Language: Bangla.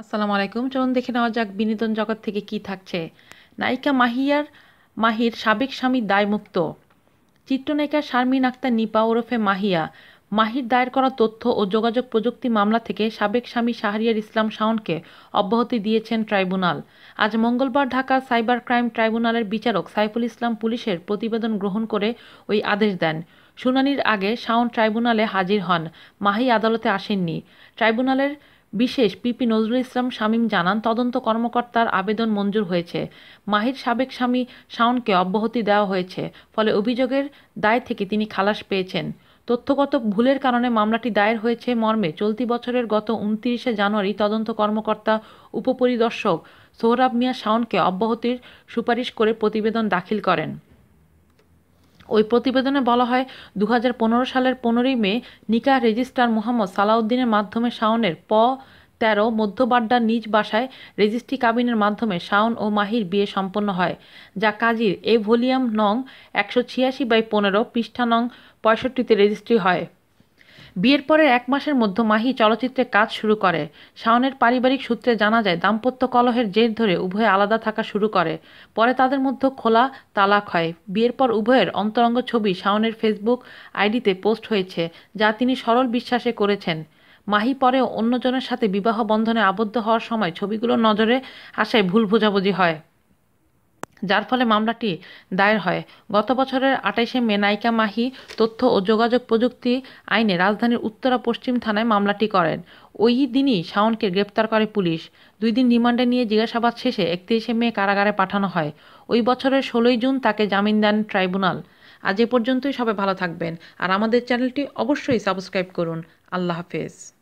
আসসালামু আলাইকুম। চলুন দেখে নেওয়া যাক বিনোদন জগৎ থেকে কি থাকছে। নায়িকা মাহিয়ার, মাহির সাবেক স্বামী দায়মুক্ত। চিত্রনায়িকা শারমিন আক্তার নিপা ওরফে মাহিয়া। মাহির দায়ের করা তথ্য ও যোগাযোগ প্রযুক্তি মামলা থেকে সাবেক স্বামী শাহরিয়ার ইসলাম শাওনকে অব্যাহতি দিয়েছেন ট্রাইব্যুনাল। আজ মঙ্গলবার ঢাকার সাইবার ক্রাইম ট্রাইব্যুনালের বিচারক সাইফুল ইসলাম পুলিশের প্রতিবেদন গ্রহণ করে ওই আদেশ দেন। শুনানির আগে শাওন ট্রাইব্যুনালে হাজির হন। মাহি আদালতে আসেননি। ট্রাইব্যুনালের বিশেষ পিপি নজরুল ইসলাম, শামীম জানান, তদন্ত কর্মকর্তার আবেদন মঞ্জুর হয়েছে। মাহির সাবেক স্বামী শাওনকে অব্যাহতি দেওয়া হয়েছে, ফলে অভিযোগের দায় থেকে তিনি খালাস পেয়েছেন। তথ্যগত ভুলের কারণে মামলাটি দায়ের হয়েছে মর্মে। চলতি বছরের গত উনত্রিশে জানুয়ারি তদন্ত কর্মকর্তা, উপপরিদর্শক সোহরাব মিয়া শাওনকে অব্যাহতির সুপারিশ করে প্রতিবেদন দাখিল করেন। ওই প্রতিবেদনে বলা হয় দু হাজার পনেরো সালের পনেরোই মে নিকা রেজিস্ট্রার মোহাম্মদ সালাউদ্দিনের মাধ্যমে শাওনের প তেরো মধ্যবাড্ডার নিজ বাসায় রেজিস্ট্রি কাবিনের মাধ্যমে শাওন ও মাহির বিয়ে সম্পন্ন হয়, যা কাজীর এ ভলিউম নং একশো ছিয়াশি বাই পনেরো পৃষ্ঠা নং পঁয়ষট্টিতে রেজিস্ট্রি হয়। বিয়ের পরের এক মাসের মধ্যে মাহি চলচ্চিত্রে কাজ শুরু করে। শাওনের পারিবারিক সূত্রে জানা যায়, দাম্পত্য কলহের জের ধরে উভয়ে আলাদা থাকা শুরু করে। পরে তাদের মধ্যে খোলা তালাক হয়। বিয়ের পর উভয়ের অন্তরঙ্গ ছবি শাওনের ফেসবুক আইডিতে পোস্ট হয়েছে, যা তিনি সরল বিশ্বাসে করেছেন। মাহি পরে অন্যজনের সাথে বিবাহ বন্ধনে আবদ্ধ হওয়ার সময় ছবিগুলো নজরে আসায় ভুল বোঝাবুঝি হয়। যার ফলে মামলাটি দায়ের হয়। গত বছরের আটাইশে মে নায়িকা মাহি তথ্য ও যোগাযোগ প্রযুক্তি আইনে রাজধানীর উত্তরা পশ্চিম থানায় মামলাটি করেন। ওই দিনই শাওনকে গ্রেপ্তার করে পুলিশ। দুই দিন রিমান্ডে নিয়ে জিজ্ঞাসাবাদ শেষে একত্রিশে মে কারাগারে পাঠানো হয়। ওই বছরের ষোলোই জুন তাকে জামিন দেন ট্রাইব্যুনাল। আজ এ পর্যন্তই সবাই ভালো থাকবেন। আর আমাদের চ্যানেলটি অবশ্যই সাবস্ক্রাইব করুন। আল্লাহ হাফেজ।